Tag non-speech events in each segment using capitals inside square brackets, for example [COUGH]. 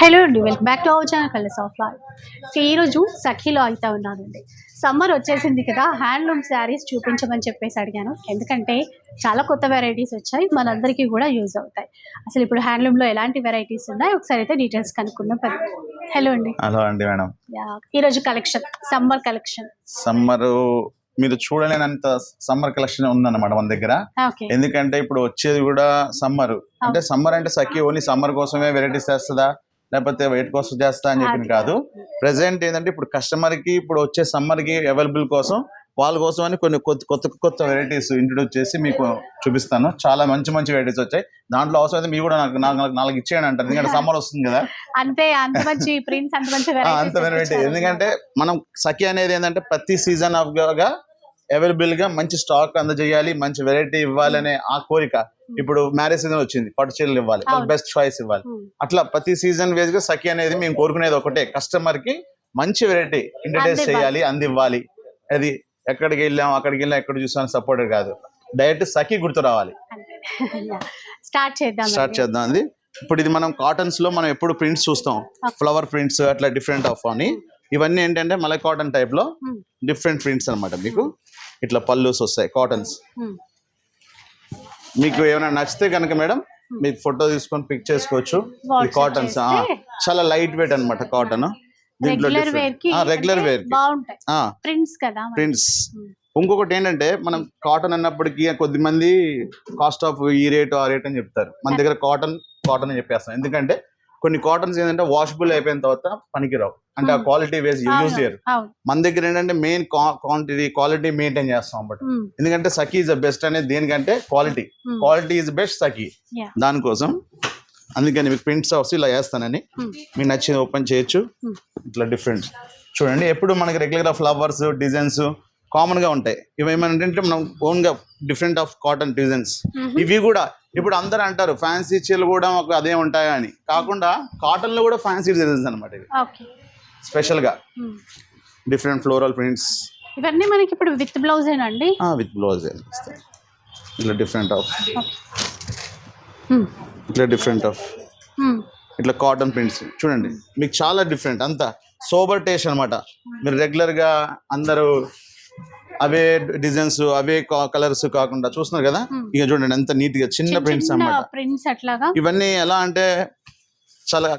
Hello అండి welcome back to our channel colours of life so ఈరోజు సఖీలో అయితే ఉన్నానండి. సమ్మర్ వచ్చేసింది కదా హ్యాండ్లూమ్ శారీస్ చూపించమని చెప్పేసి అడిగాను. ఎందుకంటే చాలా కొత్త వెరైటీస్ వచ్చాయి మనందరికీ కూడా యూజ్ అవుతాయి. అసలు ఇప్పుడు హ్యాండ్లూమ్లో ఎలాంటి వెరైటీస్ ఉన్నాయి? ఒకసారి అయితే డీటెయిల్స్ కనుక్కుందాం. పది. హలో అండి. హలో అండి మేడం యా, ఈరోజు కలెక్షన్ సమ్మర్ కలెక్షన్ సమ్మర్ మీరు చూడలేనంత సమ్మర్ కలెక్షన్ ఉందన్నమాట మన దగ్గర. ఎందుకంటే ఇప్పుడు వచ్చేది కూడా సమ్మర్ అంటే సమ్మర్ అంటే సఖి ఓన్లీ సమ్మర్ కోసమే వెరైటీస్ చేస్తుందా? లేకపోతే వెయిట్ కోసం చేస్తా అని చెప్పి కాదు. ప్రెసెంట్ ఏంటంటే ఇప్పుడు కస్టమర్కి ఇప్పుడు వచ్చే సమ్మర్కి అవైలబుల్ కోసం వాళ్ళ కోసం అని కొన్ని కొత్త కొత్త కొత్త వెరైటీస్ ఇంట్రొడ్యూస్ చేసి మీకు చూపిస్తాను. చాలా మంచి మంచి వెరైటీస్ వచ్చాయి. దాంట్లో అవసరం అయితే మీరు కూడా నాకు నాకు నాలుగు ఇచ్చేయండి అంటారు. ఎందుకంటే సమ్మర్ వస్తుంది కదా. అంతే అంత మంచి [LAUGHS] ప్రింట్స్ అంత మంచి అంత వెరైటీ వెరైటీ ఎందుకంటే మనం సఖి అనేది ఏంటంటే ప్రతి సీజన్ ఆఫ్గా అవైలబుల్గా మంచి స్టాక్ అందజేయాలి మంచి వెరైటీ ఇవ్వాలనే ఆ కోరిక ఇప్పుడు మ్యారేజ్ సీజన్ వచ్చింది పట్టు చీరలు ఇవ్వాలి. బెస్ట్ చాయిస్ ఇవ్వాలి. అట్లా ప్రతి సీజన్ వేస్గా సఖి అనేది మేము కోరుకునేది ఒకటే కస్టమర్కి మంచి వెరైటీ ఇంట్రడ్యూస్. చేయాలి అందివ్వాలి. అది ఎక్కడికి వెళ్ళాం అక్కడికి వెళ్ళాం ఎక్కడ చూసాం సపోర్ట్ కాదు. డైరెక్ట్ సఖి గుర్తు రావాలి. స్టార్ట్ చేద్దాం స్టార్ట్ చేద్దాం అది ఇప్పుడు ఇది మనం కాటన్స్లో మనం ఎప్పుడు ప్రింట్స్ చూస్తాం. ఫ్లవర్ ప్రింట్స్ అట్లా డిఫరెంట్ ఆఫ్ అని. ఇవన్నీ ఏంటంటే మలై కాటన్ టైప్లో Hmm. డిఫరెంట్ ప్రింట్స్ అన్నమాట మీకు. ఇట్లా పల్లూస్ వస్తాయి కాటన్స్ మీకు ఏమైనా నచ్చితే కనుక మేడం మీకు ఫోటో తీసుకొని పిక్ చేసుకోవచ్చు. కాటన్స్ చాలా లైట్ వెయిట్ అన్నమాట కాటన్ దీంట్లో రెగ్యులర్ వేర్ ప్రింట్స్ కదా. ప్రింట్స్. ఇంకొకటి ఏంటంటే మనం కాటన్ అన్నప్పటికీ కొద్ది మంది కాస్ట్ ఆఫ్ ఈ రేట్ ఆ రేట్ అని చెప్తారు. మన దగ్గర కాటన్ కాటన్ అని చెప్పేస్తాం. ఎందుకంటే కొన్ని కాటన్స్ ఏంటంటే వాషబుల్ అయిపోయిన తర్వాత పనికిరావు. అంటే ఆ Hmm. క్వాలిటీ వేసి యూజ్ చేయరు మన దగ్గర ఏంటంటే మెయిన్ క్వాంటిటీ క్వాలిటీ మెయింటైన్ చేస్తాం అన్నమాట. ఉమ్, ఎందుకంటే సఖీ ఇస్ ద బెస్ట్ అనేది దేనికంటే క్వాలిటీ క్వాలిటీ ఇస్ బెస్ట్ సఖీ. దానికోసం అందుకని మీకు ప్రింట్స్ హౌస్ ఇలా వేస్తానని ఉమ్, మీకు నచ్చింది ఓపెన్ చేయొచ్చు. ఉమ్. ఇట్లా డిఫరెంట్ చూడండి ఎప్పుడు మనకి రెగ్యులర్ ఫ్లవర్స్ డిజైన్స్ కామన్గా ఉంటాయి. ఇవి ఏమంటే మనం ఓన్గా డిఫరెంట్ ఆఫ్ కాటన్ డిజైన్స్. ఇవి కూడా ఇప్పుడు అందరు అంటారు ఫ్యాన్సీ చీరలు కూడా మాకు అదే ఉంటాయా అని. కాకుండా కాటన్లో కూడా ఫ్యాన్సీ డిజైన్స్ అనమాట ఇవి. ఓకే. స్పెషల్గా. ఉమ్. డిఫరెంట్ ఫ్లోరల్ ప్రింట్స్ ఇవన్నీ మనకి ఇప్పుడు విత్ బ్లౌజ్ ఏనండి విత్ బ్లౌజ్ ఇట్లా డిఫరెంట్ ఆఫ్ ఉమ్, ఇట్లా డిఫరెంట్ ఆఫ్ ఉమ్, ఇట్లా కాటన్ ప్రింట్స్ చూడండి మీకు చాలా డిఫరెంట్ అంతా సోబర్ టేస్ట్ అనమాట మీరు రెగ్యులర్గా అందరూ అవే డిజైన్స్ అవే కలర్స్ కాకుండా చూస్తున్నారు కదా. ఇక చూడండి ఎంత నీట్గా చిన్న ప్రింట్స్ అన్నమాట. ప్రింట్స్ అట్లాగా? ఇవన్నీ ఎలా అంటే చాలా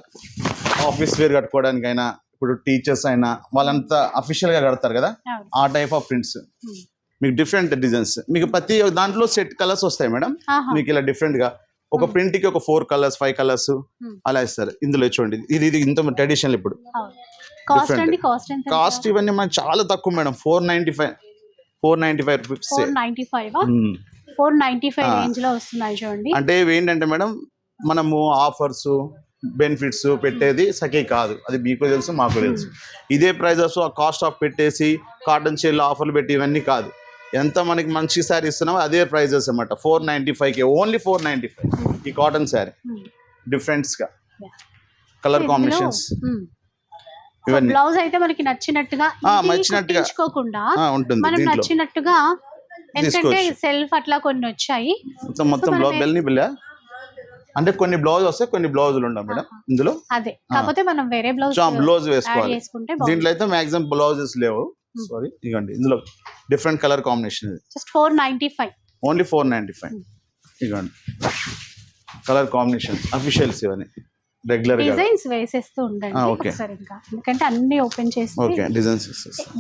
ఆఫీస్ వేర్ కట్టుకోవడానికైనా ఇప్పుడు టీచర్స్ అయినా వాళ్ళంతా అఫీషియల్గా కడతారు కదా. ఆ టైప్ ఆఫ్ ప్రింట్స్. మీకు డిఫరెంట్ డిజైన్స్ మీకు ప్రతి దాంట్లో సెట్ కలర్స్ వస్తాయి మేడం. మీకు ఇలా డిఫరెంట్గా ఒక ప్రింట్కి ఒక ఫోర్ కలర్స్ ఫైవ్ కలర్స్. అలా ఇస్తారు. ఇందులో చూడండి ఇది ఇది ఇంత ట్రెడిషనల్ ఇప్పుడు. కాస్ట్ ఇవన్నీ మనకి చాలా తక్కువ madam. Four ninety five four ninety five rupees four ninety five four ninety five రేంజ్లో వస్తున్నాయి చూడండి. అంటే ఏంటంటే మేడం మనము ఆఫర్స్ బెనిఫిట్స్ పెట్టేది సఖీ కాదు. అది మీకు తెలుసు మాకు తెలుసు. ఇదే ప్రైజెస్ ఆ కాస్ట్ ఆఫ్ పెట్టేసి కాటన్ చీరలు ఆఫర్లు పెట్టి ఇవన్నీ కాదు. ఎంత మనకి మంచి శారీ ఇస్తున్నామో అదే ప్రైజెస్ అన్నమాట. ఫోర్ నైంటీ ఫైవ్కి ఓన్లీ ఫోర్ నైంటీ ఫైవ్ ఈ కాటన్ శారీ. డిఫరెంట్స్గా. కలర్ కాంబినేషన్స్ ఇవన్నీ. బ్లౌజ్ అయితే మనకి నచ్చినట్టుగా నచ్చినట్టుగా. ఉంటుంది. మనం నచ్చినట్టుగా ఎందుకంటే. సెల్ఫ్ అట్లా కొన్ని వచ్చాయి. మొత్తం మొత్తం బ్లౌజ్ బెల్ని బిల్లా అంటే కొన్ని బ్లౌజ్ వస్తాయి కొన్ని బ్లౌజులు ఉండవు మేడం ఇందులో? అదే. కాకపోతే మనం వేరే బ్లౌజ్ బ్లౌజ్ వేసుకోవాలి. దీంట్లో అయితే మాక్సిమం బ్లౌజెస్ లేవు. సారీ ఇదిగోండి ఇందులో డిఫరెంట్ కలర్ కాంబినేషన్ ఇది. Just four ninety five only four ninety five ఇదిగోండి కలర్ కాంబినేషన్ అఫీషియల్స్ ఇవన్నీ. రెగ్యులర్ డిజైన్స్ వేసేస్తూ ఉండండి. ఒకసారి ఇంకా. ఎందుకంటే అన్ని ఓపెన్ చేసి ఓకే డిజైన్స్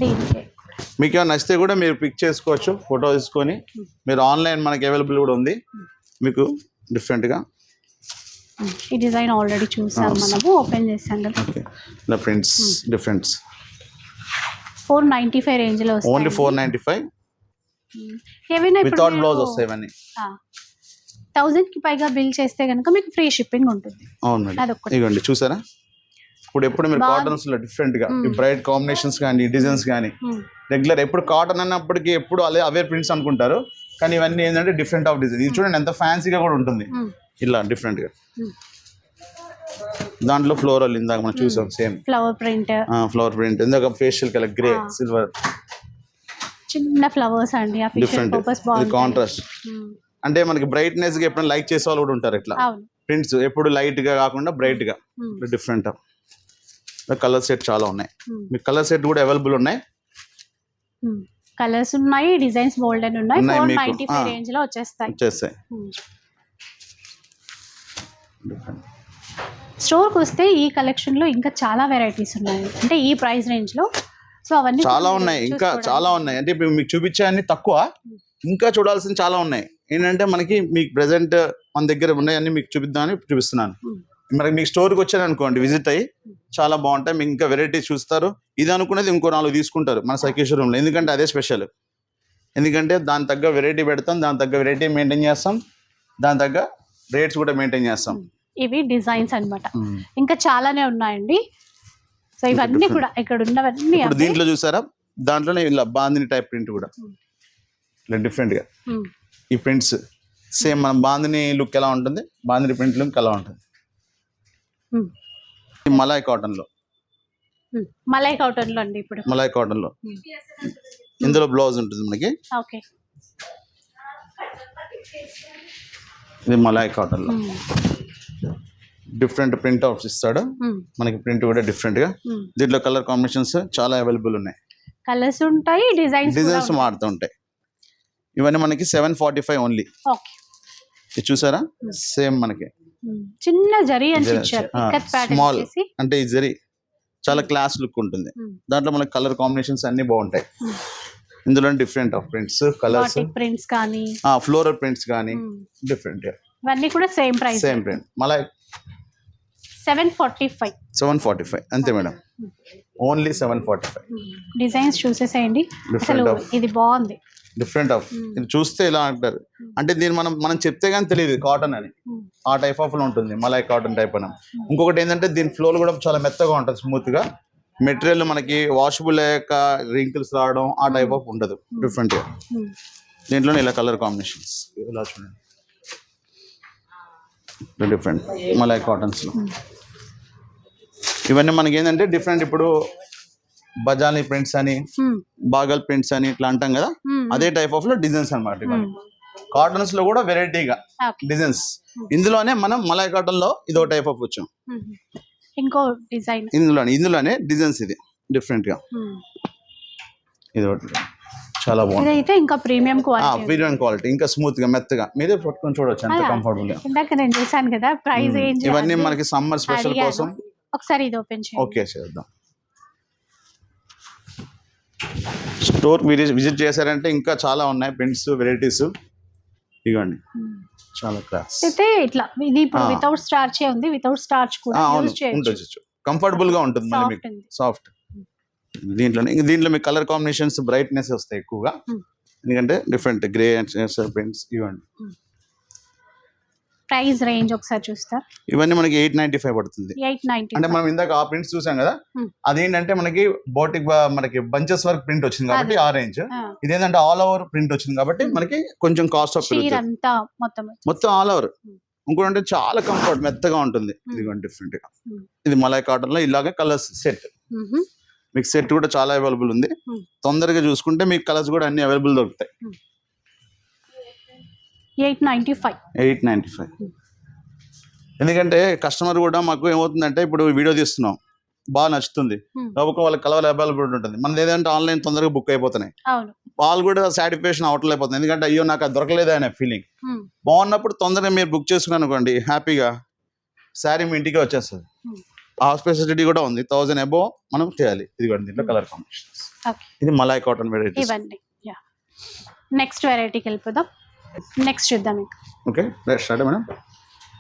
దీనికి. మీకు ఏమైనా నచ్చితే కూడా మీరు పిక్ చేసుకోవచ్చు ఫోటో తీసుకొని. మీరు ఆన్లైన్ మనకి అవైలబుల్ కూడా ఉంది. మీకు డిఫరెంట్గా. ఈ డిజైన్ ఆల్రెడీ చూసాం మనము ఓపెన్ చేసాం కదా. ఓకే. ఇలా prints differents. Four ninety five రేంజ్లో ఓన్లీ వస్తాయి ఫోర్ నైంటీ ఫైవ్. ఏవైనా వితౌట్ బ్లౌజ్ వస్తాయి ఇవన్నీ. థౌజండ్కి పైగా బిల్ చేస్తే కనుక మీకు ఫ్రీ షిప్పింగ్ ఉంటుంది. అవును మేడం. అదొక్కటి. ఇదిగోండి చూసారా? ఇప్పుడు ఎప్పుడు మీరు కాటన్స్లో డిఫరెంట్గా ఈ బ్రైట్ కాంబినేషన్స్ కానీ డిజైన్స్ కానీ. రెగ్యులర్ ఎప్పుడు కాటన్ అన్నప్పటికీ ఎప్పుడు అదే అవే ప్రింట్స్ అనుకుంటారు. కానీ ఇవన్నీ ఏంటంటే డిఫరెంట్ ఆఫ్ డిజైన్ ఇది చూడండి ఎంత ఫ్యాన్సీగా కూడా ఉంటుంది. ఇలా డిఫరెంట్గా. దాంట్లో ఫ్లోరల్ ఇందాక మనం చూసాం same flower print flower print ఇందాక ఫేషియల్ కలర్ గ్రే. సిల్వర్ చిన్న ఫ్లవర్స్ అండి డిఫరెంట్ కాంట్రాస్ట్ అంటే మనకి బ్రైట్నెస్గా ఎప్పుడైనా లైక్ చేసే వాళ్ళు కూడా ఉంటారు ఇట్లా. ప్రింట్స్ ఎప్పుడు లైట్గా కాకుండా బ్రైట్గా. డిఫరెంట్ కలర్ సెట్ చాలా ఉన్నాయి. మీకు కలర్ సెట్ కూడా అవైలబుల్ ఉన్నాయి. కలర్స్ ఉన్నాయి డిజైన్స్ బోల్డ్ అని ఉన్నాయి. ఫోర్. Ninety five. రేంజ్లో వచ్చేస్తాయి. వచ్చేస్తాయి. స్టోర్కి వస్తే ఈ కలెక్షన్లో ఇంకా చాలా వెరైటీస్ ఉన్నాయి. అంటే ఈ ప్రైస్ రేంజ్లో. సో అవన్నీ చాలా ఉన్నాయి. ఇంకా. చాలా ఉన్నాయి. అంటే ఇప్పుడు మీకు చూపించే అన్ని తక్కువ ఇంకా చూడాల్సిన చాలా ఉన్నాయి. ఏంటంటే మనకి మీకు ప్రెసెంట్ మన దగ్గర ఉన్నాయన్నీ మీకు చూపిద్దామని చూపిస్తున్నాను. Hmm. మరి మీకు స్టోర్కి వచ్చాను అనుకోండి విజిట్ అయ్యి చాలా బాగుంటాయి. మీకు ఇంకా వెరైటీస్ చూస్తారు. ఇది అనుకునేది ఇంకో నాలుగు తీసుకుంటారు మన సైకేశ్వరంలో ఎందుకంటే అదే స్పెషల్ ఎందుకంటే దాని తగ్గ వెరైటీ పెడతాం దాని తగ్గ వెరైటీ మెయింటైన్ చేస్తాం దాని తగ్గ రేట్స్ కూడా మెయింటైన్ చేస్తాం. ఇవి డిజైన్స్ అన్నమాట. ఇంకా చాలానే ఉన్నాయండి. సో ఇవన్నీ కూడా ఇక్కడ ఉన్నవన్నీ ఇప్పుడు. దీంట్లో చూసారా? దాంట్లోనే ఇలా బాందిని టైప్ ప్రింట్ కూడా. Hmm. ఇలా డిఫరెంట్గా ఉమ్, ఈ ప్రింట్స్ సేమ్ మన బాందిని లుక్ ఎలా ఉంటుంది? బాందిని ప్రింట్ లుక్ ఎలా ఉంటుంది? మలాయ్ కాటన్లో. ఉమ్. మలై కాటన్లో అండి ఇప్పుడు. మలాయ్ కాటన్లో. ఉమ్. ఇందులో బ్లౌజ్ ఉంటుంది మనకి. ఓకే ఇది మలాయ్ కాటన్లో. ఉమ్, డిఫరెంట్ ప్రింట్ అవుట్స్ ఇస్తాడు. మనకి ప్రింట్ కూడా డిఫరెంట్గా. ఉమ్. దీంట్లో కలర్ కాంబినేషన్స్ చాలా అవైలబుల్ ఉన్నాయి. కలర్స్ ఉంటాయి డిజైన్స్ డిజైన్స్ మారుతూ ఉంటాయి. ఇవన్నీ మనకి సెవెన్ ఫార్టీ ఫైవ్ ఓన్లీ ఇది చూసారా? సేమ్ మనకి. ఉమ్, చిన్న జరీ. వచ్చేసి అంటే ఈ జరీ చాలా క్లాస్ లుక్ ఉంటుంది. దాంట్లో మనకి కలర్ కాంబినేషన్స్ అన్ని బాగుంటాయి. ఇందులో different of prints colours prints కానీ. ఫ్లోరల్ ప్రింట్స్ కానీ. డిఫరెంట్ ఇవన్నీ కూడా సేమ్ ప్రైస్ సేమ్ ప్రింట్ మళ్ళీ seven forty five seven forty five అంతే madam. Only seven forty five designs చూసేసేయండి. అసలు ఇది బాగుంది. డిఫరెంట్ ఆఫ్ చూస్తే ఇలా అంటారు. అంటే దీన్ని మనం మనం చెప్తే కానీ తెలియదు కాటన్ అని. ఆ టైప్ ఆఫ్లో ఉంటుంది మలై కాటన్ టైప్ అని. ఇంకొకటి ఏంటంటే దీని ఫ్లోర్ కూడా చాలా మెత్తగా ఉంటుంది స్మూత్గా. మెటీరియల్ మనకి వాషబుల్ అయ్యాక రింకిల్స్ రావడం ఆ టైప్ ఆఫ్ ఉండదు డిఫరెంట్. దీంట్లోనే ఇలా కలర్ కాంబినేషన్స్ ఇలా చూడండి. డిఫరెంట్ మలై కాటన్స్లో. ఇవన్నీ మనకి ఏంటంటే డిఫరెంట్ ఇప్పుడు బజానీ ప్రింట్స్ అని బాగల్ ప్రింట్స్ అని ఇట్లా అంటాం కదా అదే టైప్ ఆఫ్లో డిజైన్స్ అనమాట. కాటన్స్లో కూడా వెరైటీగా డిజైన్స్ ఇందులోనే మనం మలై కాటన్లో ఇదో టైప్ ఆఫ్ వచ్చాం. ఇంకో డిజైన్ ఇందులోనే ఇందులోనే డిజైన్స్ ఇది డిఫరెంట్గా. ఇది ఒకటి. చాలా బాగుంది. ఇంకా ప్రీమియం క్వాలిటీ ప్రీమియం క్వాలిటీ ఇంకా స్మూత్గా మెత్తగా. మీరే పట్టుకొని చూడొచ్చు అలా. కంఫర్టబుల్గా. ఇందాక నేను చూసాను కదా ప్రైస్. రేంజ్ ఇవన్నీ మనకి సమ్మర్ స్పెషల్ కోసం ఒకసారి ఇది ఓపెన్ చేయండి. ఓకే చేద్దాం. స్టోర్ విజిట్ చేశారంటే ఇంకా చాలా ఉన్నాయి ప్రింట్స్ వెరైటీస్. ఇవ్వండి. చాలా క్లాస్ అయితే ఇట్లా ఇది ఇప్పుడు. వితౌట్ స్టార్చ్ ఉంది వితౌట్ స్టార్చ్ కూడా యూజ్ చేయొచ్చు. కంఫర్టబుల్గా ఉంటుంది మళ్ళీ సాఫ్ట్ మీకు సాఫ్ట్. దీంట్లో దీంట్లో మీకు కలర్ కాంబినేషన్స్ బ్రైట్నెస్ వస్తాయి ఎక్కువగా. ఎందుకంటే డిఫరెంట్ గ్రే అండ్ ప్రింట్స్ ఇవ్వండి ప్రైస్ రేంజ్ ఒకసారి చూస్తారు ఇవన్నీ మనకి ఎయిట్ నైన్టీ ఫైవ్ పడుతుంది. ఎయిట్ నైన్టీ అంటే మనం ఇందాక ఆ ప్రింట్స్ చూసాం కదా. అదేంటంటే మనకి బోటిక్ మనకి బంచెస్ వర్క్ ప్రింట్ వచ్చింది కాబట్టి. ఆ రేంజ్. ఇదేంటంటే ఆల్ ఓవర్ ప్రింట్ వచ్చింది కాబట్టి మనకి కొంచెం కాస్ట్ ఆఫ్ అంతా మొత్తం మొత్తం ఆల్ ఓవర్. ఇంకోటి చాలా కంఫర్ట్ మెత్తగా ఉంటుంది. ఇదిగోండి డిఫరెంట్గా. ఇది మలై కాటన్లో ఇలాగే కలర్స్ సెట్. మీకు సెట్ కూడా చాలా అవైలబుల్ ఉంది. తొందరగా చూసుకుంటే మీకు కలర్స్ కూడా అన్ని అవైలబుల్ దొరుకుతాయి. Eight ninety five. Eight ninety five. ఎందుకంటే కస్టమర్ కూడా మాకు ఏమవుతుందంటే ఇప్పుడు వీడియో తీస్తున్నాం. బాగా నచ్చుతుంది. కాబట్టి వాళ్ళకి కలర్ అవైలబుల్ ఉంటుంది మనది ఏదంటే ఆన్లైన్ తొందరగా బుక్ అయిపోతున్నాయి. వాళ్ళు కూడా సాటిస్ఫాక్షన్ అవట్లేకపోతుంది ఎందుకంటే అయ్యో నాకు అది దొరకలేదు అనే ఫీలింగ్. బాగున్నప్పుడు తొందరగా మీరు బుక్ చేసుకున్నాను అనుకోండి హ్యాపీగా శారీ మీ ఇంటికి వచ్చేస్తుంది. ఆ ఫెసిలిటీ కూడా ఉంది. థౌజండ్ అబో మనం చేయాలి. ఇది కూడా దీంట్లో కలర్ కాంబినేషన్స్. ఓకే. ఇది మలాయ్ కాటన్ యా. నెక్స్ట్ వెరైటీకి వెళ్ళిపోదాం. నెక్స్ట్ చూద్దాం ఓకే స్టార్ట్ మేడం.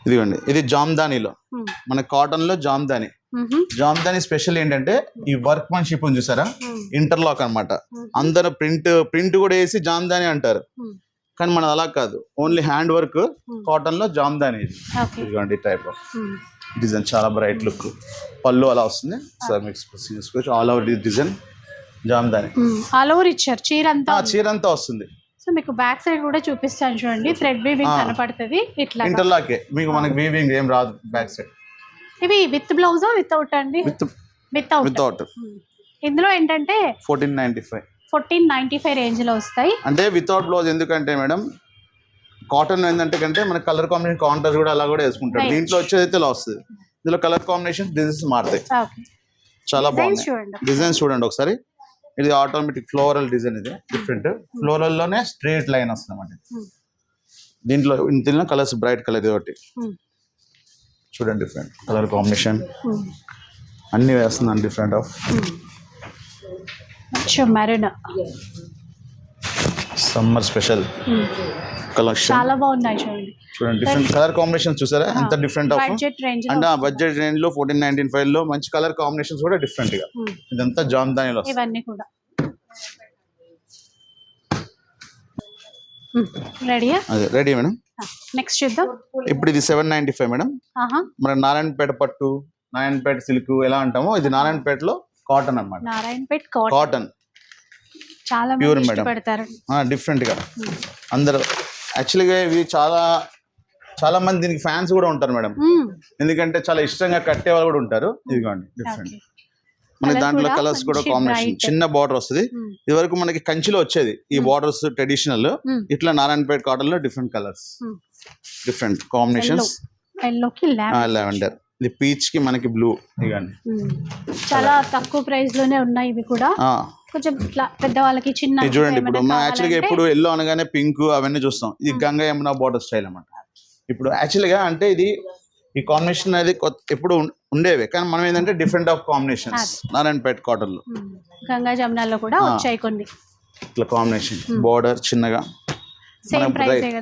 ఇదిగోండి ఇది జామ్దానీలో. మ్మ్. మన కాటన్లో జామ్దాని. మ్మ్. జామ్దాని స్పెషల్ ఏంటంటే ఈ వర్క్ మన్షిప్ ఉంది చూసారా. ఇంటర్లాక్ అన్నమాట. మ్మ్. అందరూ ప్రింట్ ప్రింట్ కూడా వేసి జామ్దాని అంటారు. మ్మ్. కానీ మనది అలా కాదు. Only hand work. కాటన్లో జామ్దాని ఇది. ఇదిగోండి టైప్. డిజైన్ చాలా బ్రైట్ లుక్ పళ్ళు అలా వస్తుంది. సార్ మీకు all over design jamdani. All over ఇచ్చారు. చీర అంతా చీర అంతా వస్తుంది. సో మీకు బ్యాక్ సైడ్ కూడా చూపిస్తాను చూడండి. Thread weaving. కనపడుతుంది. ఇట్లా ఇంటర్లాకే. మీకు మనకి వీవింగ్ ఏం రాదు బ్యాక్ సైడ్. ఇవి విత్ బ్లౌజ్ వితౌట్ అండి? With without. వితౌట్. ఇందులో ఏంటంటే fourteen ninety five. Fourteen ninety five రేంజ్లో వస్తాయి. అంటే వితౌట్ బ్లౌజ్ ఎందుకంటే మేడం కాటన్ ఏంటంటే కంటే మన కలర్ కాంబినేషన్ కాంట్రాస్ట్ కూడా అలా కూడా Right. దీంట్లో వచ్చేది అయితే ఇలా వస్తుంది ఇందులో కలర్ కాంబినేషన్ డిజైన్స్ మారుతాయి. ఓకే చాలా బాగుంది డిజైన్స్ చూడండి ఒకసారి. ఇది ఆటోమేటిక్ ఫ్లోరల్ డిజైన్ ఇది. డిఫరెంట్ ఫ్లోరల్లోనే స్ట్రేట్ లైన్ వస్తుంది అన్నమాట Hmm. దీంట్లో దీనిలో కలర్స్ బ్రైట్ కలర్ ఇది ఒకటి. Hmm. చూడండి డిఫరెంట్ కలర్ కాంబినేషన్. అన్ని వేస్తున్నాను different of maroon summer special collection. చాలా బాగున్నాయి చూడండి. చూడండి డిఫరెంట్ కలర్ కాంబినేషన్ చూసారా? ఎంత డిఫరెంట్ ఆఫ్ అంటే ఆ బడ్జెట్ రేంజ్లో ఫోర్టీన్ నైన్టీన్ ఫైవ్లో మంచి కలర్ కాంబినేషన్స్ కూడా డిఫరెంట్గా. ఇదంతా జామ్దానిలో ఇవన్నీ కూడా. రెడీయా అదే రెడీ మేడం నెక్స్ట్ చూద్దాం. ఇప్పుడు ఇది సెవెన్ నైన్టీ ఫైవ్ మేడం మన నారాయణపేట పట్టు నారాయణపేట సిల్క్ ఎలా అంటామో ఇది నారాయణపేటలో కాటన్ అన్నమాట. నారాయణపేట్ కాటన్ కాటన్ చాలా Pure మంది madam. ఇష్టపడతారు. డిఫరెంట్గా. అందరు యాక్చువల్గా ఇవి చాలా చాలా మంది దీనికి ఫ్యాన్స్ కూడా ఉంటారు మేడం. ఎందుకంటే చాలా ఇష్టంగా కట్టే వాళ్ళు కూడా ఉంటారు. ఇదిగోండి డిఫరెంట్. మన దాంట్లో కలర్స్ కూడా కాంబినేషన్. చిన్న బార్డర్ వస్తుంది. ఇది వరకు మనకి కంచిలో వచ్చేది. ఈ బార్డర్స్ ట్రెడిషనల్. ఇట్లా నారాయణపేట కాటన్లో different colours. Different combinations lavender ఇది పీచ్కి మనకి బ్లూ ఇవ్వండి చాలా తక్కువ ప్రైస్లోనే ఉన్నాయి ఇవి కూడా. కొంచెం ఇట్లా పెద్దవాళ్ళకి చిన్న చూడండి ఇప్పుడు మనం యాక్చువల్గా ఎప్పుడు ఎల్లో అనగానే పింక్ అవన్నీ చూస్తాం. ఇది గంగా యమున బార్డర్ స్టైల్ అన్నమాట. ఇప్పుడు యాక్చువల్గా అంటే ఇది ఈ కాంబినేషన్ అనేది ఎప్పుడు ఉండేవి. కానీ మనం ఏంటంటే డిఫరెంట్ ఆఫ్ కాంబినేషన్స్ నారాయణపేట కాటన్లో. గంగా జమునాల్లో కూడా. వచ్చాయి కొన్ని. ఇట్లా కాంబినేషన్ బార్డర్ చిన్నగా.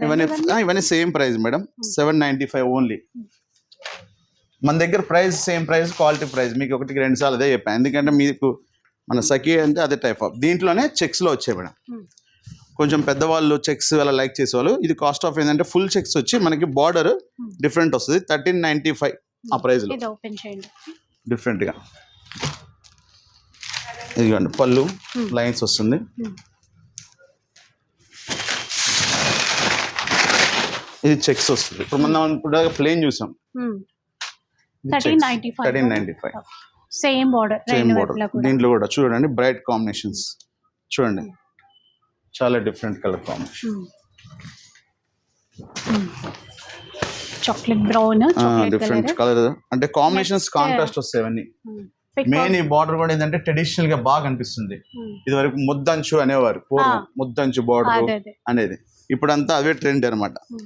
ఇవన్నీ ఇవన్నీ? Same price madam. Seven ninety five only మన దగ్గర price same price quality price మీకు ఒకటికి రెండు సార్లు అదే చెప్పాను. ఎందుకంటే మీకు మన సఖీ అంటే అదే టైప్ ఆఫ్ దీంట్లోనే చెక్స్లో వచ్చాయి మేడం. కొంచెం పెద్దవాళ్ళు చెక్స్ అలా లైక్ చేసేవాళ్ళు. ఇది కాస్ట్ ఆఫ్ ఏంటంటే ఫుల్ చెక్స్ వచ్చి మనకి బార్డర్ డిఫరెంట్ వస్తుంది. థర్టీన్ నైన్టీ ఫైవ్ ఆ ప్రైస్లో. ఇది ఓపెన్ చేయండి. డిఫరెంట్గా. ఇదిగోండి పళ్ళు లైన్స్ వస్తుంది. Hmm. ఇది చెక్స్ వస్తుంది. ఇప్పుడు మనం ఇప్పుడు ప్లేన్ చూసాం. Thirteen ninety five same border same రెండు బార్డర్ దీంట్లో కూడా చూడండి బ్రైట్ కాంబినేషన్స్ చూడండి. చాలా different colour combination chocolate brown different colour అంటే కాంబినేషన్స్ కాంట్రాస్ట్ వస్తాయి అవన్నీ. మెయిన్ ఈ బార్డర్ కూడా ఏంటంటే ట్రెడిషనల్గా బాగా అనిపిస్తుంది. ఇది వరకు ముద్దంచు అనేవారు పూర్వం Ah. ముద్దంచు బార్డర్ అనేది. ఇప్పుడంతా అవే ట్రెండ్ అనమాట Hmm.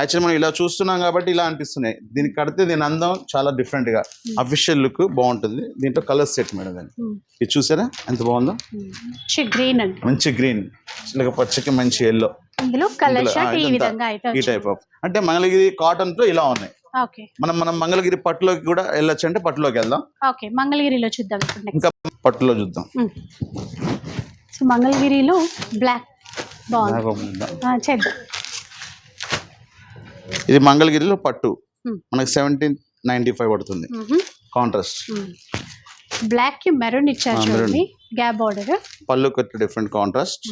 యాక్చువల్ మనం ఇలా చూస్తున్నాం కాబట్టి ఇలా అనిపిస్తున్నాయి. దీనికి కడితే దీని అందం చాలా డిఫరెంట్గా. అఫీషియల్ లుక్ బాగుంటుంది. దీంట్లో కలర్ సెట్ మేడం దాన్ని Hmm. ఇది చూసారా? ఎంత బాగుందో? గ్రీన్ అండి. మంచి గ్రీన్ లేక పచ్చకి మంచి ఎల్లో ఈ టైప్ ఆఫ్ అంటే మంగళగిరి కాటన్తో ఇలా ఉన్నాయి. మనం మనం మంగళగిరి పట్టులోకి కూడా వెళ్ళొచ్చు అంటే పట్టులోకి వెళ్దాం. ఓకే మంగళగిరిలో చూద్దాం ఇంకా పట్టులో చూద్దాం. సో మంగళగిరిలో బ్లాక్ బాగుంది. చేద్దాం. ఇది మంగళగిరిలో పట్టు. మనకి సెవెంటీన్ నైన్టీ ఫైవ్ పడుతుంది కాంట్రాస్ట్ బ్లాక్కి మెరూన్ ఇచ్చారు గ్యాప్ బార్డర్ పళ్ళు కొట్టి డిఫరెంట్ కాంట్రాస్ట్.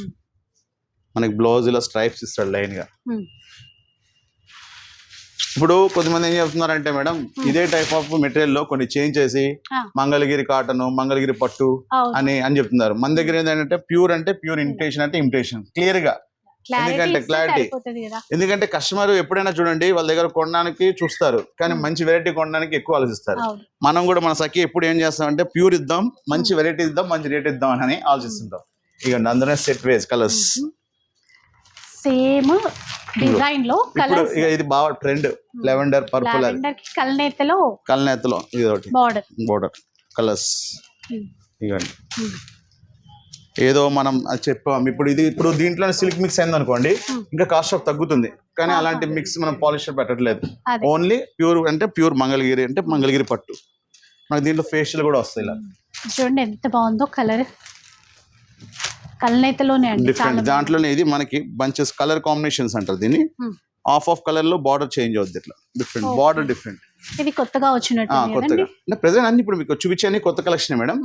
మనకి బ్లౌజ్ ఇలా స్ట్రైప్స్ ఇస్తాడు లైన్గా. ఇప్పుడు కొద్దిమంది ఏం చెప్తున్నారంటే మేడం ఇదే టైప్ ఆఫ్ మెటీరియల్లో కొన్ని చేంజ్ చేసి. మంగళగిరి కాటన్ మంగళగిరి పట్టు అని అని చెప్తున్నారు. మన దగ్గర ఏంటంటే ప్యూర్ అంటే ప్యూర్ ఇమిటేషన్ అంటే ఇమిటేషన్ క్లియర్గా. ఎందుకంటే క్లారిటీ ఎందుకంటే కస్టమర్ ఎప్పుడైనా చూడండి వాళ్ళ దగ్గర కొనడానికి చూస్తారు. కానీ మంచి వెరైటీ కొనడానికి ఎక్కువ ఆలోచిస్తారు. మనం కూడా మన సఖి ఎప్పుడు ఏం చేస్తామంటే ప్యూర్ ఇద్దాం మంచి వెరైటీ ఇద్దాం మంచి రేట్ ఇద్దాం అని ఆలోచిస్తుంటాం. ఇక అందులో సెట్ వేస్ కలర్స్ సేమ్ డిజైన్లో కలర్స్ ఇక ఇది బాగా ట్రెండ్ లెవెండర్ పర్పుల్ కల్నేతలో కల్నేతలో ఇది ఒకటి బార్డర్ బోర్డర్ కలర్స్ ఇవ్వండి ఏదో మనం చెప్పాం. ఇప్పుడు ఇది ఇప్పుడు దీంట్లో సిల్క్ మిక్స్ అయింది అనుకోండి ఇంకా కాస్ట్ ఆఫ్ తగ్గుతుంది. కానీ అలాంటి మిక్స్ మనం పాలిషర్ పెట్టట్లేదు. ఓన్లీ ప్యూర్ అంటే ప్యూర్ మంగళగిరి అంటే మంగళగిరి పట్టు. మనకి దీంట్లో ఫేషియల్ కూడా వస్తాయి ఇలా. చూడండి ఎంత బాగుందో కలర్ డిఫరెంట్ దాంట్లోనే ఇది మనకి బంచెస్ కలర్ కాంబినేషన్స్ అంటారు దీన్ని. ఆఫ్ ఆఫ్ కలర్లో బార్డర్ చేంజ్ అవుద్ది ఇట్లా. డిఫరెంట్. బార్డర్ డిఫరెంట్ ఇది కొత్తగా వచ్చినట్టు కొత్తగా. అంటే ప్రెసెంట్ అన్ని ఇప్పుడు మీకు చూపించే కొత్త కలెక్షన్ మేడం.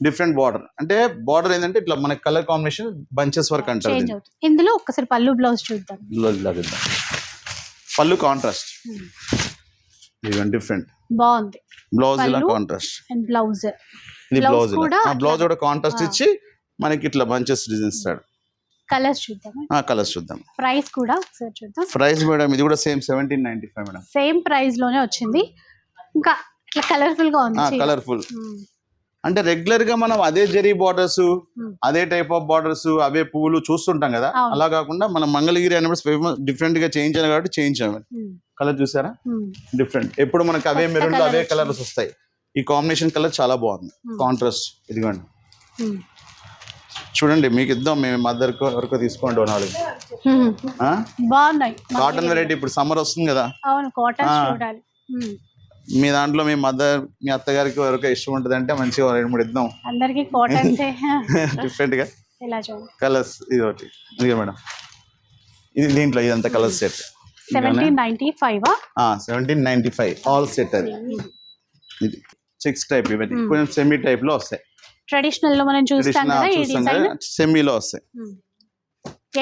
Different border. అంటే బార్డర్ ఏంటంటే ఇట్లా మనకి కలర్ కాంబినేషన్ బంచెస్ వర్క్ అంటారు చేంజ్ దీన్ని. అవుతుంది. ఇందులో ఒక్కసారి పళ్ళు బ్లౌజ్ చూద్దాం. చూద్దాం. పళ్ళు కాంట్రాస్ట్. ఇవన్నీ డిఫరెంట్ బాగుంది. బ్లౌజ్ ఇలా పళ్ళు. కాంట్రాస్ట్ అండ్ బ్లౌజ్ ఇది Blouse బ్లౌజ్ కూడా బ్లౌజ్ కూడా కాంట్రాస్ట్ ఆ. ఇచ్చి మనకి ఇట్లా బంచెస్ డిజైన్ ఇస్తాడు. కలర్స్ చూద్దాం కలర్స్ చూద్దాం. ప్రైస్ కూడా ఒకసారి చూద్దాం. ప్రైస్ మేడం ఇది కూడా same seventeen ninety five madam. Same ప్రైస్లోనే వచ్చింది. ఇంకా ఇట్లా కలర్ఫుల్గా ఉంది చీర. కలర్ఫుల్ అంటే రెగ్యులర్గా మనం అదే జరీ బార్డర్స్ Hmm. అదే టైప్ ఆఫ్ బార్డర్స్ అవే పువ్వులు చూస్తుంటాం కదా. అలా కాకుండా మనం మంగళగిరి అన్నప్పుడు డిఫరెంట్గా చేయించాలి కాబట్టి చేయించాము కలర్ చూసారా? ఉమ్, డిఫరెంట్ ఎప్పుడు మనకి అవే మెరూన్ అవే. కలర్స్ వస్తాయి. ఈ కాంబినేషన్ కలర్ చాలా బాగుంది. Hmm. కాంట్రాస్ట్ ఇదిగోండి. చూడండి మీకు ఇద్దాం. మేము మదర్ వరకు తీసుకోండి నాలుగు. బాగున్నాయి. కాటన్ వెరైటీ ఇప్పుడు సమ్మర్ వస్తుంది కదా. అవును కాటన్. చూడాలి. మీ దాంట్లో మీ మదర్ మీ అత్తగారికి వరకు ఇష్టం ఉంటుంది అంటే మంచిగా రెండు మూడు ఇద్దాం. అందరికి కాటన్స్ డిఫరెంట్గా ఇలా చూడండి కలర్స్ ఇది ఒకటి. ఇదిగో మేడం. ఇది దీంట్లో ఇదంతా colour set seventeen ninety five seventeen ninety five all set అది. ఇది. సిక్స్ టైప్ ఇవన్నీ. Hmm. కొంచెం సెమీ టైప్లో వస్తాయి. ట్రెడిషనల్లో మనం చూస్తాం కదా ఈ డిజైన్ సెమీలో వస్తాయి.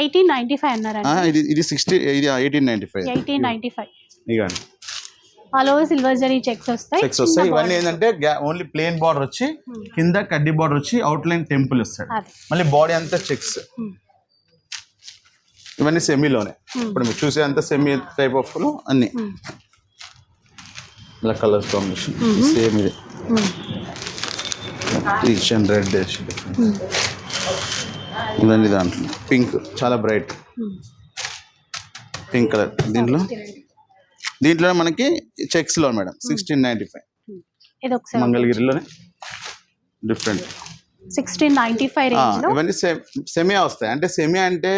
ఎయిటీన్ నైన్టీ ఫైవ్ అన్నారండి ఆ, ఇది ఇది సిక్స్టీ ఇది eighteen ninety five eighteen ninety five all over silver zari checks వస్తాయి. చెక్స్ వస్తాయి. ఇవన్నీ. ఏంటంటే ఓన్లీ ప్లేన్ బార్డర్ వచ్చి Hmm. కింద కడ్డీ బార్డర్ వచ్చి అవుట్ లైన్ టెంపుల్ ఇస్తాడు. అదే. మళ్ళీ బాడీ అంతా చెక్స్ Hmm. ఇవన్నీ సెమీలోనే Hmm. ఇప్పుడు మీరు చూసే అంత సెమీ టైప్ ఆఫ్ అన్ని. ఇలా కలర్స్ కాంబినేషన్. సేమ్ ఇది. రీచ్ అండ్ రెడ్ ఇవన్నీ దాంట్లో. పింక్ చాలా బ్రైట్. పింక్ కలర్ దీంట్లో? దీంట్లో మనకి చెక్స్లో మేడం సిక్స్టీన్ నైన్టీ ఫైవ్ ఇది ఒకసారి మంగళగిరిలోనే? డిఫరెంట్ సిక్స్టీన్ నైన్టీ ఫైవ్ ఇవన్నీ సెమియా వస్తాయి. అంటే సెమియా అంటే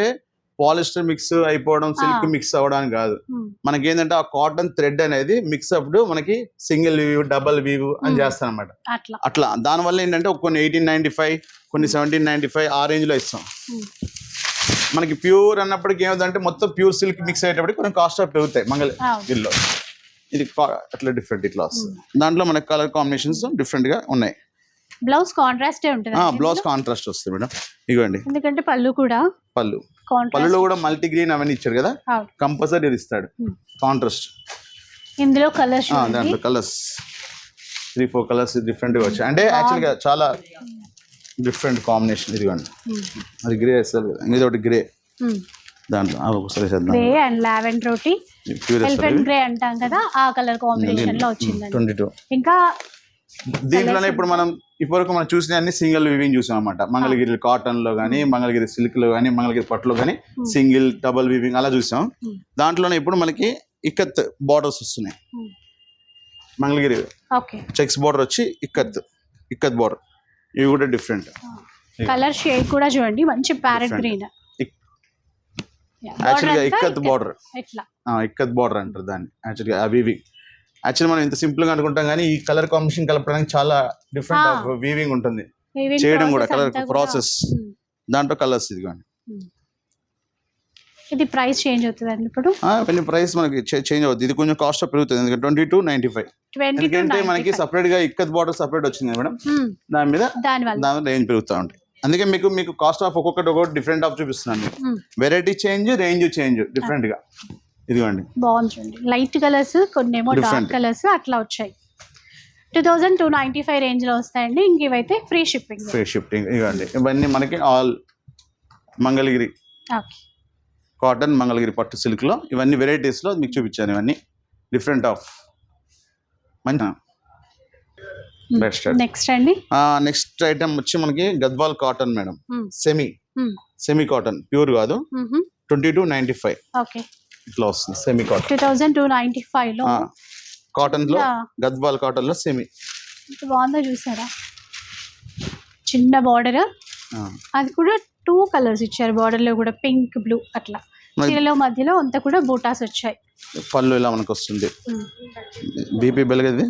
పాలిస్టర్ మిక్స్ అయిపోవడం సిల్క్. మిక్స్ అవ్వడానికి కాదు. ఉమ్, మనకి ఏంటంటే ఆ కాటన్ థ్రెడ్ అనేది మిక్స్ అప్పుడు మనకి సింగిల్ వీవ్ డబల్ వీవ్ అని Hmm. చేస్తాం అనమాట అట్లా. అట్లా. దానివల్ల ఏంటంటే ఒక కొన్ని ఎయిటీన్ నైన్టీ ఫైవ్ కొన్ని సెవెంటీన్ నైన్టీ ఫైవ్ ఆ రేంజ్లో ఇస్తాం. ఉమ్, మనకి ప్యూర్ అన్నప్పటికి ఏమవుతుందంటే మొత్తం ప్యూర్ సిల్క్ మిక్స్ అయ్యేటప్పటికి కొంచెం కాస్ట్ ఆఫ్ పెరుగుతాయి మంగళ ఇది అట్లా డిఫరెంట్ ఇట్లా వస్తుంది దాంట్లో మనకి కలర్ కాంబినేషన్స్ డిఫరెంట్గా ఉన్నాయి. బ్లౌజ్ కాంట్రాస్టే ఉంటుంది బ్లౌజ్ కాంట్రాస్ట్ వస్తుంది మేడం. ఇవ్వండి ఎందుకంటే పళ్ళు కూడా పళ్ళు. పళ్ళులో కూడా మల్టీ గ్రీన్ అవన్నీ ఇచ్చాడు కదా. కంపల్సరీ ఇస్తాడు. Hmm. కాంట్రాస్ట్ ఇందులో కలర్స్ దాంట్లో కలర్స్ త్రీ ఫోర్ కలర్స్ డిఫరెంట్గా వచ్చాయి. అంటే యాక్చువల్గా చాలా డిఫరెంట్ కాంబినేషన్ ఇదిగోండి. అది గ్రే వేస్తారు ఇది ఒకటి గ్రే దాంట్లో. ఒకసారి గ్రే అండ్ లావెండర్ ఒకటి. ఎలిఫెంట్ గ్రే అంటాం కదా ఆ కలర్ కాంబినేషన్లో వచ్చిందండి. ట్వంటీ టూ ఇంకా దీంట్లోనే ఇప్పుడు మనం ఇప్పటివరకు మనం చూసిన అన్ని సింగిల్ వివింగ్ చూసాం అనమాట మంగళగిరి కాటన్లో కానీ మంగళగిరి సిల్క్లో కానీ మంగళగిరి పట్టులో కానీ Hmm. సింగిల్ డబల్ వివింగ్ అలా చూసాం. Hmm. దాంట్లోనే ఇప్పుడు మనకి ఇక్కత్ బార్డర్స్ వస్తున్నాయి. Hmm. మంగళగిరి చెక్స్ బార్డర్ వచ్చి ఇక్కత్ ఇక్కత్ బార్డర్ ఇవి కూడా డిఫరెంట్. కలర్ షేడ్ కూడా చూడండి మంచి ప్యారెట్. గ్రీన్ యాక్చువల్గా ఇక్కత్ బార్డర్ ఇట్లా. ఇక్కత్ బార్డర్ అంటారు దాన్ని. యాక్చువల్గా ఆ వీవింగ్ యాక్చువల్లీ మనం ఇంత సింపుల్గా అనుకుంటాం కానీ ఈ కలర్ కాంబినేషన్ కలపడానికి చాలా డిఫరెంట్ వీవింగ్ ఉంటుంది. చేయడం కూడా కలర్ ప్రాసెస్. దాంట్లో కలర్స్ ఇదిగోండి. ఇది ప్రైస్ చేంజ్ అవుతుందండి ఇప్పుడు? కొంచెం ప్రైస్ మనకి చేంజ్ అవుతుంది ఇది కొంచెం కాస్ట్ పెరుగుతుంది. ఎందుకంటే twenty two ninety five twenty ఎందుకంటే మనకి సపరేట్గా ఇక్కత్ బార్డర్ సపరేట్ వచ్చింది మేడం? దాని మీద దాని రేంజ్ పెరుగుతూ ఉంటాయి. అందుకే మీకు మీకు కాస్ట్ ఆఫ్ ఒక్కొక్కటి ఒక్కొక్కటి డిఫరెంట్ ఆఫ్ చూపిస్తున్నాను. వెరైటీ చేంజ్ రేంజ్ చేంజ్ డిఫరెంట్గా. ఇదిగోండి. చూడండి. లైట్ కలర్స్ కొన్ని ఏమో డార్క్. కలర్స్ అట్లా వచ్చాయి. Two thousand two ninety five రేంజ్లో వస్తాయండి. ఇంక ఇవైతే ఫ్రీ షిప్పింగ్ ఫ్రీ షిఫ్టింగ్ ఇవ్వండి ఇవన్నీ మనకి all Mangalagiri. Okay. Cotton Mangalagiri పట్టు సిల్క్లో ఇవన్నీ varieties లో మీకు చూపించాను ఇవన్నీ. డిఫరెంట్ ఆఫ్ మంచి బెస్ట్ నెక్స్ట్ అండి? నెక్స్ట్ ఐటమ్ వచ్చి మనకి Gadwal cotton madam. Semi. Semi cotton pure కాదు. Twenty two ninety five okay. ఇట్లా వస్తుంది. Semi cotton two thousand two ninety ఫైవ్లో కాటన్లో. గద్వాల్ కాటన్లో సెమీ బాగుందో చూసారా? చిన్న బార్డర్ అది కూడా టూ కలర్స్ ఇచ్చారు. బార్డర్లో కూడా పింక్ బ్లూ అట్లా. చీరలో మధ్యలో అంతా కూడా బూటాస్ వచ్చాయి. పళ్ళు ఇలా మనకు వస్తుంది. బీపీ బెల్గా ఇది.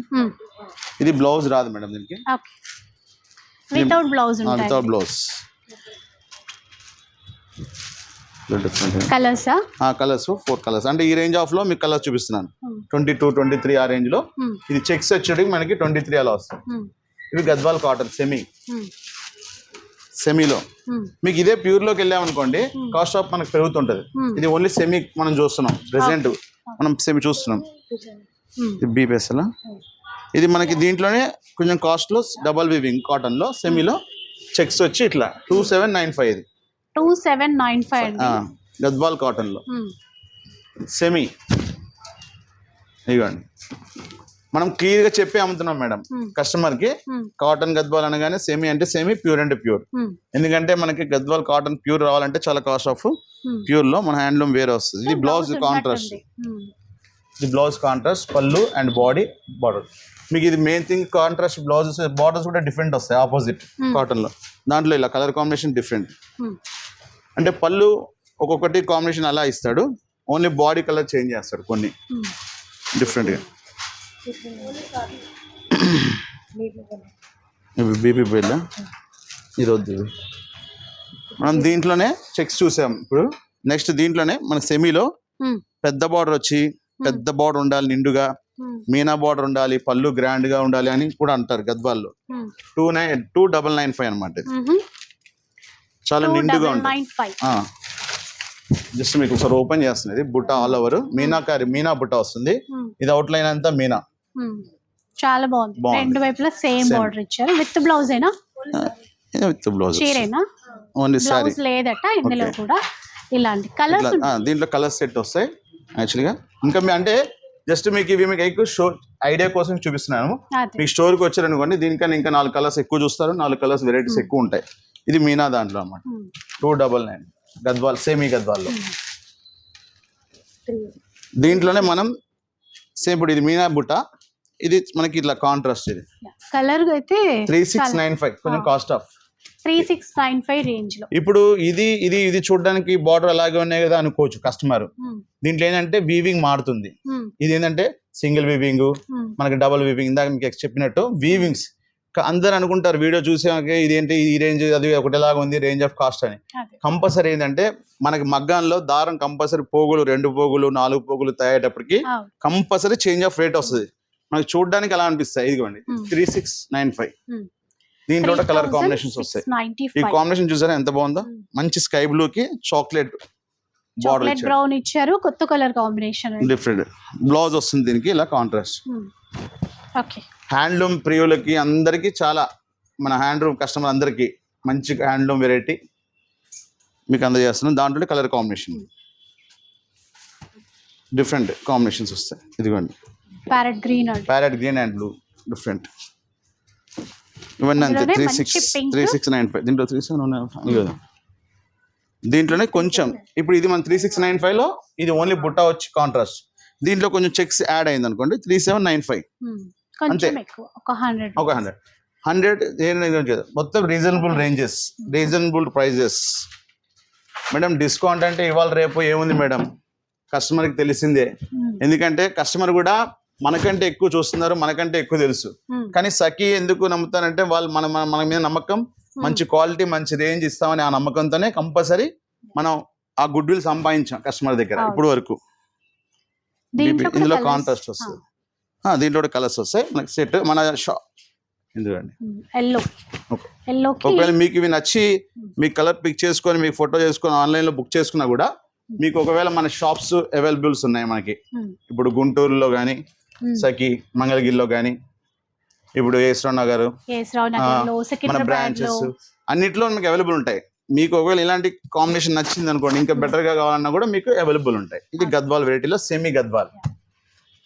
ఇది బ్లౌజ్ రాదు మేడం దీనికి. వితౌట్ బ్లౌజ్ వితౌట్ బ్లౌజ్ కలర్సా కలర్స్ ఫోర్ కలర్స్ అంటే ఈ రేంజ్ ఆఫ్లో మీకు కలర్స్ చూపిస్తున్నాను. ట్వంటీ టూ ట్వంటీ త్రీ ఆ రేంజ్లో. ఇది చెక్స్ వచ్చేటికి మనకి ట్వంటీ త్రీ అలా వస్తాయి ఇవి గద్వాల్ కాటన్ సెమీ సెమీలో మీకు ఇదే ప్యూర్లోకి వెళ్ళామనుకోండి Hmm. కాస్ట్ ఆఫ్ మనకు పెరుగుతుంటది. Hmm. ఇది ఓన్లీ సెమీ మనం చూస్తున్నాం ప్రెసెంట్ మనం సెమీ చూస్తున్నాం. ఇది బీపీఎస్ అలా ఇది మనకి దీంట్లోనే కొంచెం కాస్ట్లో డబల్ వివింగ్ కాటన్లో సెమీలో చెక్స్ వచ్చి ఇట్లా టూ సెవెన్ నైన్ ఫైవ్ ఇది. Two seven nine five Gadwal కాటన్లో. సెమీ ఇదిగోండి. మనం క్లియర్గా చెప్పి అమ్ముతున్నాం మేడం. కస్టమర్కి మ్మ్. కాటన్ గద్వాల్ అనగానే సెమీ అంటే సెమీ ప్యూర్ అంటే ప్యూర్. ఎందుకంటే మనకి గద్వాల్ కాటన్ ప్యూర్ రావాలంటే చాలా కాస్ట్ ఆఫ్ మ్మ్. ప్యూర్లో మన హ్యాండ్లూమ్ వేరే వస్తుంది ఇది బ్లౌజ్. కాంట్రాస్ట్. ఇది బ్లౌజ్ కాంట్రాస్ట్ పళ్ళు అండ్ బాడీ బార్డర్ మీకు ఇది main thing contrast blouses borders కూడా డిఫరెంట్ వస్తాయి ఆపోజిట్ కాటన్లో దాంట్లో ఇలా కలర్ కాంబినేషన్ డిఫరెంట్. అంటే పళ్ళు ఒక్కొక్కటి కాంబినేషన్ అలా ఇస్తాడు ఓన్లీ బాడీ కలర్ చేంజ్ చేస్తాడు కొన్ని. డిఫరెంట్గా ఇవి బీపీ బిల్ ఇది వద్దు ఇవి. మనం దీంట్లోనే చెక్స్ చూసాం ఇప్పుడు నెక్స్ట్ దీంట్లోనే మన సెమీలో. పెద్ద బార్డర్ వచ్చి పెద్ద బార్డర్ ఉండాలి నిండుగా. మీనా బార్డర్ ఉండాలి పళ్ళు గ్రాండ్గా ఉండాలి అని కూడా అంటారు గద్వాల్లో. Two nine two double nine five అనమాట. చాలా నిండుగా ఉంటుంది జస్ట్ మీకు ఒకసారి ఓపెన్ చేస్తున్నది బుట్ట ఆల్ ఓవర్ మీనాకారి మీనా బుట్ట వస్తుంది. ఇది అవుట్ లైన్ అంతా మీనా. చాలా బాగుంది. రెండు వైపులా సేమ్. బార్డర్ ఇచ్చారు. విత్ బ్లౌజ్ అయినా విత్ బ్లౌజ్ చీరేనా ఓన్లీ సారీ. లేదట ఇందులో. కూడా ఇలాంటి కలర్స్ దీంట్లో కలర్ సెట్ వస్తాయి యాక్చువల్గా. ఇంకా మీ అంటే జస్ట్ మీకు ఇవి మీకు ఎక్కువ షో ఐడియా కోసం చూపిస్తున్నాను. మీకు స్టోర్కి వచ్చారనుకోండి దీనికన్నా ఇంకా నాలుగు కలర్స్ ఎక్కువ చూస్తారు నాలుగు కలర్స్ వెరైటీస్ ఎక్కువ ఉంటాయి. ఇది మీనా దాంట్లో అన్నమాట. మ్మ్. Two double nine. Gadwal semi గద్వాల్లో. దీంట్లోనే మనం సేమ్ ఇప్పుడు ఇది మీనా బుట్ట. ఇది మనకి ఇట్లా కాంట్రాస్ట్ ఇది. కలర్ అయితే త్రీ సిక్స్ నైన్ ఫైవ్ కొంచెం cost of three six nine five రేంజ్లో. ఇప్పుడు ఇది ఇది ఇది చూడడానికి బార్డర్ అలాగే ఉన్నాయి కదా అనుకోవచ్చు కస్టమర్ మ్మ్. దీంట్లో ఏంటంటే వీవింగ్ మారుతుంది. ఇది ఏంటంటే సింగిల్ వీవింగ్. మనకి డబుల్ వీవింగ్ ఇందాక మీకు చెప్పినట్టు వీవింగ్స్ అందరు అనుకుంటారు వీడియో చూసాక ఇదేంటి ఈ రేంజ్ అది ఒకటిలాగా ఉంది రేంజ్ ఆఫ్ కాస్ట్ అని. కంపల్సరీ ఏంటంటే మనకి మగ్గాల్లో దారం కంపల్సరీ పోగులు రెండు పోగులు నాలుగు పోగులు తయారయ్యేటప్పటికి అవును. కంపల్సరీ చేంజ్ ఆఫ్ రేట్ వస్తుంది. మనకి చూడడానికి అలా అనిపిస్తాయి? ఇదిగోండి. Three six nine five. దీంట్లో కలర్ 3695. కాంబినేషన్స్ వస్తాయి. ఈ కాంబినేషన్ చూసారా ఎంత బాగుందో. మంచి స్కై బ్లూ కి చాక్లెట్ చాక్లెట్ బ్రౌన్ ఇచ్చారు కొత్త కలర్ కాంబినేషన్ డిఫరెంట్. బ్లౌజ్ వస్తుంది దీనికి ఇలా కాంట్రాస్ట్. ఓకే. హ్యాండ్లూమ్ ప్రియులకి అందరికీ చాలా మన హ్యాండ్లూమ్ కస్టమర్ అందరికీ మంచి హ్యాండ్లూమ్ వెరైటీ మీకు అందజేస్తున్నాం. దాంట్లో కలర్ కాంబినేషన్. డిఫరెంట్ కాంబినేషన్స్ వస్తాయి. ఇదిగోండి. ప్యారెట్ గ్రీన్ అండి parrot green and blue different. ఇవన్నీ అంతే three six. Three six nine five దీంట్లో త్రీ సెవెన్ ఉన్నాయి కదా. దీంట్లోనే కొంచెం ఇప్పుడు ఇది మన త్రీ సిక్స్ నైన్ ఫైవ్లో ఇది ఓన్లీ బుట్ట వచ్చి కాంట్రాస్ట్ దీంట్లో కొంచెం చెక్స్ యాడ్ అయింది అనుకోండి త్రీ సెవెన్ నైన్ ఫైవ్ ఎక్కువ ఒక హండ్రెడ్ ఒక హండ్రెడ్ హండ్రెడ్ మొత్తం reasonable ranges reasonable prices madam discount అంటే ఇవాళ రేపు ఏముంది మేడం కస్టమర్కి తెలిసిందే. ఎందుకంటే కస్టమర్ కూడా మనకంటే ఎక్కువ చూస్తున్నారు మనకంటే ఎక్కువ తెలుసు. కానీ సఖీ ఎందుకు నమ్ముతానంటే వాళ్ళు మన మన మీద నమ్మకం మంచి క్వాలిటీ మంచి రేంజ్ ఇస్తామని ఆ నమ్మకంతోనే కంపల్సరీ మనం ఆ గుడ్ విల్ సంపాదించాం కస్టమర్ దగ్గర. ఇప్పుడు వరకు. ఇందులో. కాంట్రాస్ట్ వస్తుంది. ఆ, దీంట్లో కలర్స్ వస్తాయి. మనకి సెట్ మన షాప్ ఎందుకండి. ఎల్లోకి ఒకవేళ మీకు ఇవి నచ్చి మీ కలర్ పిక్ చేసుకొని మీకు ఫోటో చేసుకొని ఆన్లైన్లో బుక్ చేసుకున్నా కూడా మీకు ఒకవేళ మన షాప్స్ అవైలబుల్స్ ఉన్నాయి మనకి. ఇప్పుడు గుంటూరులో కానీ సఖి మంగళగిరిలో కానీ ఇప్పుడు ఏశ్వర నగర్ కేసరావు నగర్లో మన బ్రాంచెస్ అన్నిట్లో మీకు అవైలబుల్ ఉంటాయి. మీకు ఒకవేళ ఇలాంటి కాంబినేషన్ నచ్చింది అనుకోండి ఇంకా better గా కావాలన్నా కూడా మీకు అవైలబుల్ ఉంటాయి. ఇది గద్వాల్ వెరైటీలో సెమీ గద్వాల్.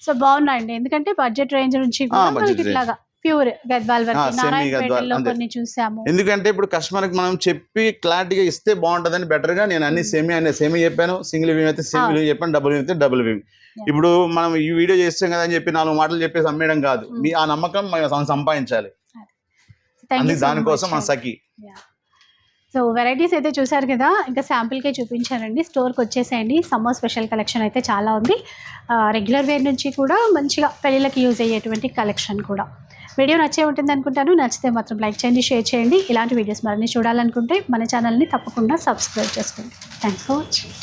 సో బాగున్నాయండి. ఎందుకంటే బడ్జెట్ రేంజ్ నుంచి మనకి ఇట్లాగా ప్యూర్ గద్వాల్. కొన్ని చూసాము. ఎందుకంటే ఇప్పుడు కస్టమర్కి మనం చెప్పి క్లారిటీగా ఇస్తే బాగుంటుందని better గా నేను అన్ని సెమీ అనే సెమీ చెప్పాను. సింగిల్ విమ్ అయితే సింగిల్ విమ్ చెప్పాను డబుల్ విమ్ అయితే డబుల్ విమ్ ఇప్పుడు మనం ఈ వీడియో చేస్తాం కదా అని చెప్పి నాలుగు మాటలు చెప్పేసి అమ్మేయడం కాదు. మీ ఆ నమ్మకం మనం సంపాదించాలి. అందుకే దానికోసం మన సఖి. సో వెరైటీస్ అయితే చూసారు కదా ఇంకా శాంపిల్కే చూపించానండి. స్టోర్కి వచ్చేసేయండి. సమ్మర్ స్పెషల్ కలెక్షన్ అయితే చాలా ఉంది. రెగ్యులర్ వేర్ నుంచి కూడా మంచిగా పెళ్ళిళ్ళకి యూజ్ అయ్యేటువంటి కలెక్షన్ కూడా. వీడియో నచ్చే ఉంటుంది అనుకుంటాను. నచ్చితే మాత్రం లైక్ చేయండి షేర్ చేయండి. ఇలాంటి వీడియోస్ మరిన్ని చూడాలనుకుంటే మన ఛానల్ని తప్పకుండా సబ్స్క్రైబ్ చేసుకోండి. Thanks for watching